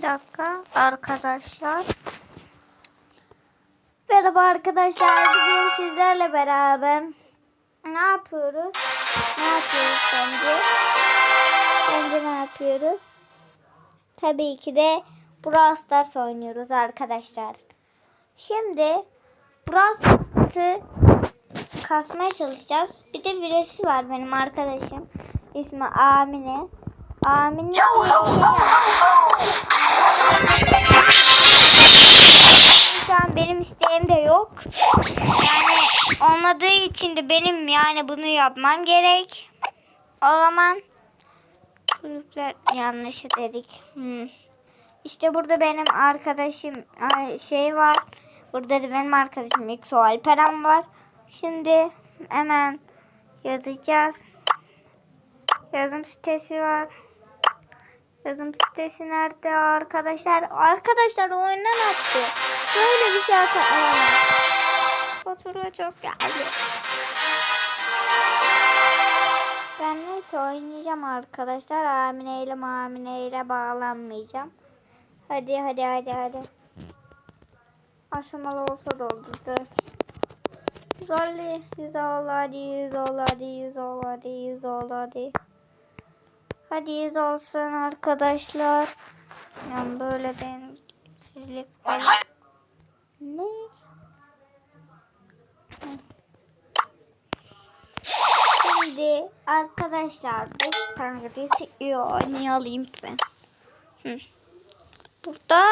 Bir dakika arkadaşlar. Merhaba arkadaşlar. Bugün sizlerle beraber ne yapıyoruz? Ne yapıyoruz sence? Sence ne yapıyoruz? Tabii ki de Brawl Stars oynuyoruz arkadaşlar. Şimdi Brawl Stars'ı kasmaya çalışacağız. Bir de birisi var benim arkadaşım. İsmi Amine. Amine şu benim isteğim de yok. Yani olmadığı için de benim yani bunu yapmam gerek. O zaman kulüpler yanlış dedik. Hmm. İşte burada benim arkadaşım şey var. Burada da benim arkadaşım Xo Alperen var. Şimdi hemen yazacağız. Yazım sitesi var. Yazım sitesi nerede arkadaşlar? Arkadaşlar oyundan attı. Böyle bir şey at alamaz. Fatura çok geldi. Ben neyse oynayacağım arkadaşlar. Amine ile mamine ile bağlanmayacağım. Hadi hadi hadi hadi. Aşamalı olsa da oldu. Zorlu. Ol hadi ol hadi ol hadi ol hadi. Hadi yüz olsun arkadaşlar. Yani böyle sizlik. Ne? Şimdi arkadaşlar bu kankadesi iyi oynayalım ben. Hı. Burada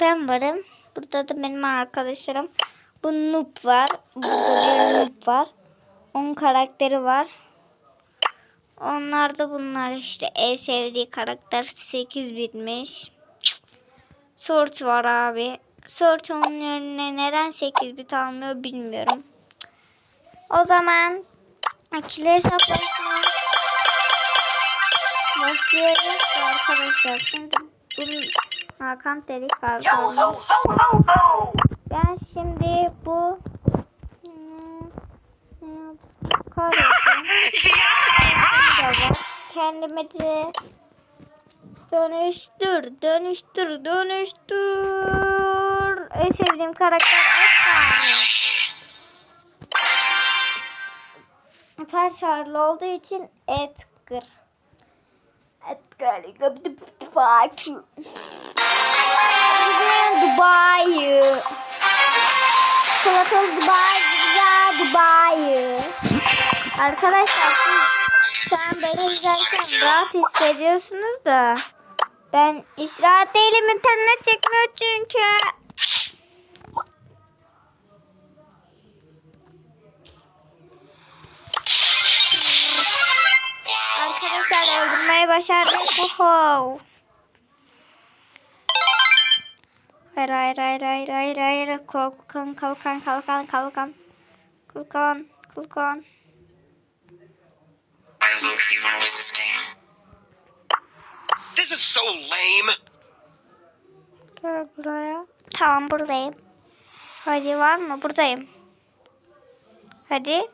ben varım. Burada da benim arkadaşlarım. Bu Noob var. Burada bir Noob var. Onun karakteri var. Onlar da bunlar işte en sevdiği karakter 8 bitmiş. Sort var abi. Sort onun yerine neden 8 bit almıyor bilmiyorum. O zaman ikili hesaplaşma başlıyoruz arkadaşlar. Şimdi bunun Hakan Terik var. Ben şimdi bu hmm, yapayım? Kahretsin. Kendime de dönüştür, dönüştür, dönüştür. En sevdiğim karakter Edgar. Edgar şarlı olduğu için Edgar. Edgar, you. Dubai. Çikolatalı Dubai, güzel Dubai. Arkadaşlar siz beni izlerken rahat hissediyorsunuz da ben hiç rahat değilim internet çekmiyor çünkü. Arkadaşlar öldürmeyi başardık. Oho. Hayır hayır hayır hayır hayır hayır. Kalkan kalkan kalkan kalkan. Kalkan kalkan. I low-key wanna win this game. This is so lame. Gel buraya. Tamam buradayım. Hadi var mı? Buradayım. Hadi.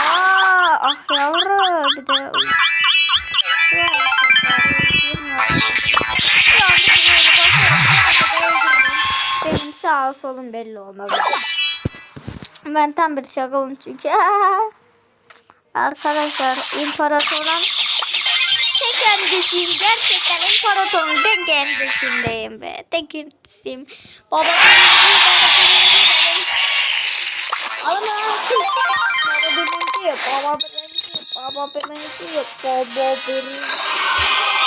Aa, ah yavrum bir de. Benim sağ solum belli olmaz. Ben tam bir şakalım çünkü. Arkadaşlar imparatorun tek kendisiyim. Gerçekten imparatorun tek kendisindeyim be. Tek kendisiyim. Baba Alın Baba birinci, baba birinci, baba birinci, baba birinci.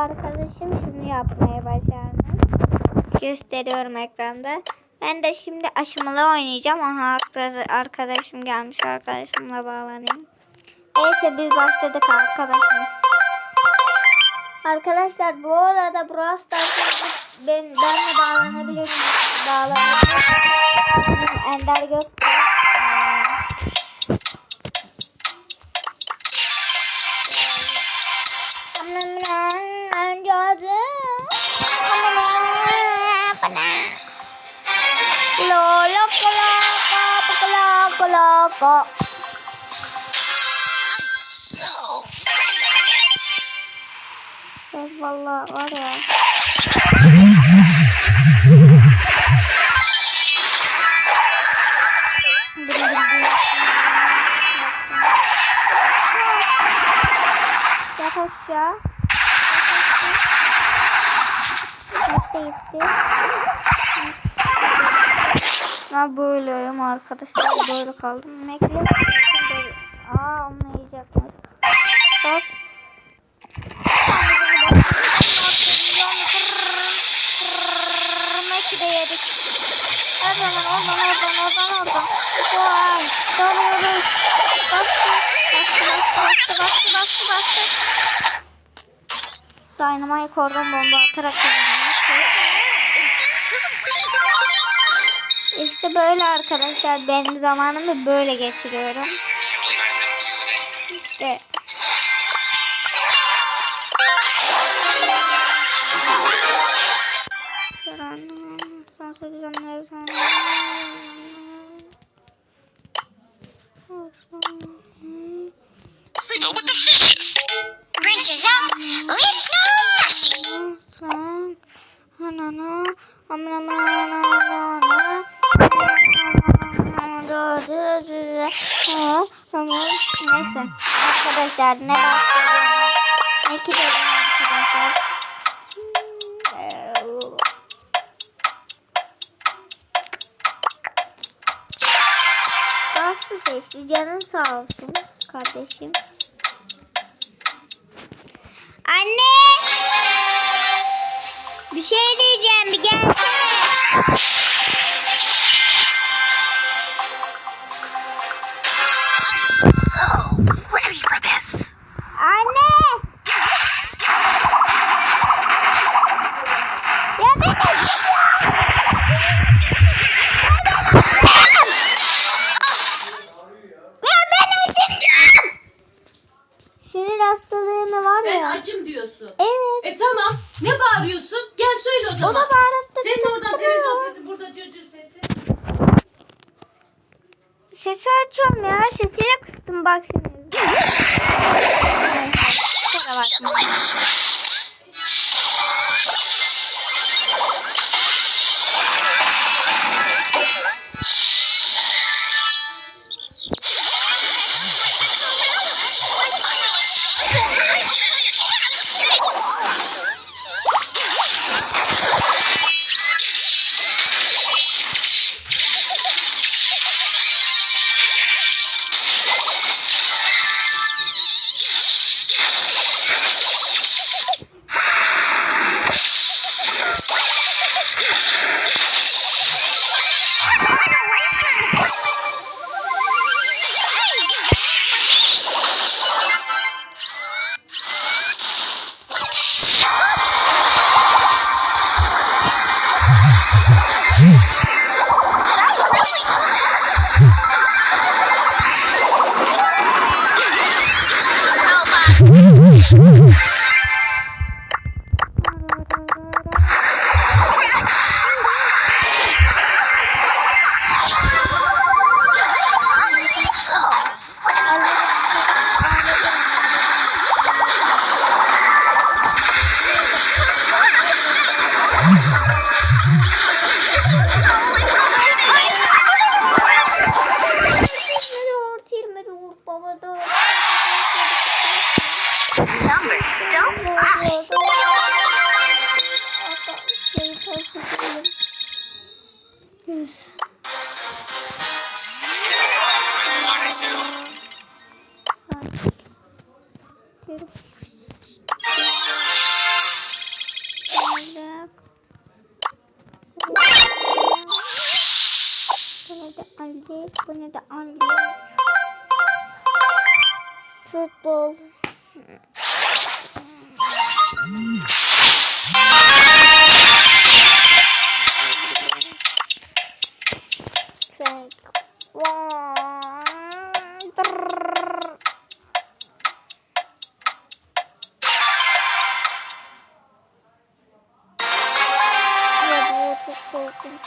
Arkadaşım şunu yapmaya başardı. Gösteriyorum ekranda. Ben de şimdi aşamalı oynayacağım. Aha arkadaşım gelmiş. Arkadaşımla bağlanayım. Neyse biz başladık arkadaşım. Arkadaşlar bu arada Brawl Stars'a ben, benle bağlanabilirim. Bağlanabilirim. Ender Gök. Koloko. So fabulous. Evet vallahi var ya. Yaklaşça. Gitti gitti. Ben böyleyim arkadaşlar. Böyle kaldım. Mekle. Aa olmayacakmış. Bak. Mekle yedik. Oradan oradan oradan oradan oradan. Vay. Dönüyoruz. Bastı. Bastı bastı bastı bastı bastı. Dynamite oradan bomba atarak kazanıyor. İşte böyle arkadaşlar benim zamanımı böyle geçiriyorum. İşte. Sleep with the fishes. Princess out, Neyse. Arkadaşlar ne bahsediyorum? Ne ki arkadaşlar? Bastı seçti. Canın sağ olsun kardeşim. Anne! Bir şey diyeceğim bir gel. Sinir hastalığı mı var Ben ya? acım diyorsun. Evet. E tamam. Ne bağırıyorsun? Gel söyle o O zaman. da bağırıp Senin oradan televizyon sesi, burada cırcır sesi. Sesi açıyorum ya. Sesine kıstım bak şimdi. Kusura Oh, istiyorum. Bunu da aldık. Bunu da Wow.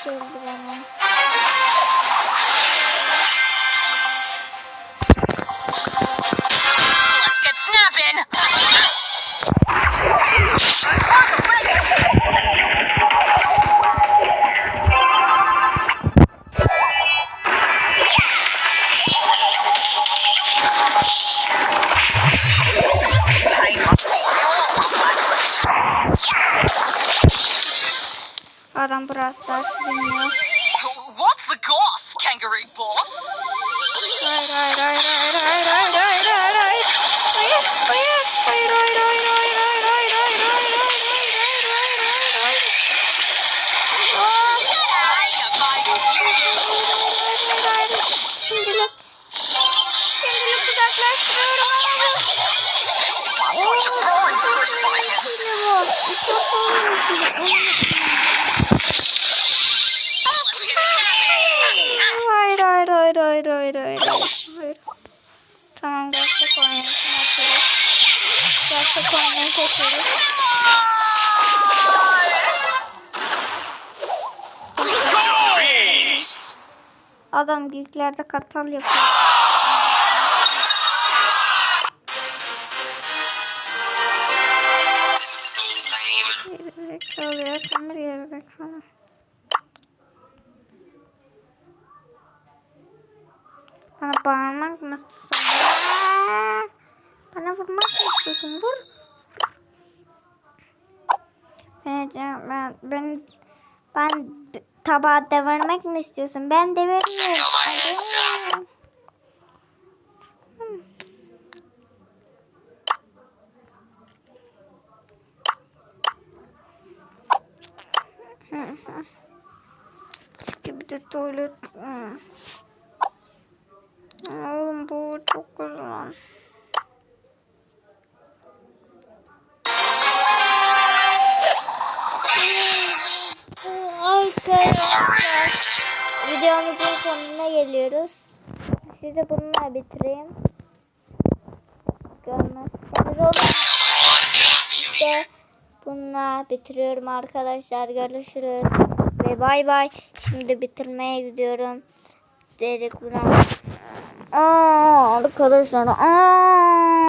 Coba. Hayır hayır hayır hayır hayır hayır hayır. Tamam gerçek oynayışını açıyoruz. Gerçek açıyoruz. Defeat! Adam geeklerde kartal yapıyor. Gerizekalı. Bana bağırmak mı istiyorsun? Bana vurmak mı istiyorsun? Vur. Ben, ben, ben, ben tabağı devirmek mi istiyorsun? Ben devirmiyorum. Ben devirmiyorum. gibi de tuvalet. Oğlum bu çok güzel. Arkadaşlar videomuzun sonuna geliyoruz. Size bununla bitireyim. Görmezseniz olur. İşte bununla bitiriyorum arkadaşlar. Görüşürüz. Ve bay bay. Şimdi bitirmeye gidiyorum. Derek Brown. Aa, arkadaşlar. Aa.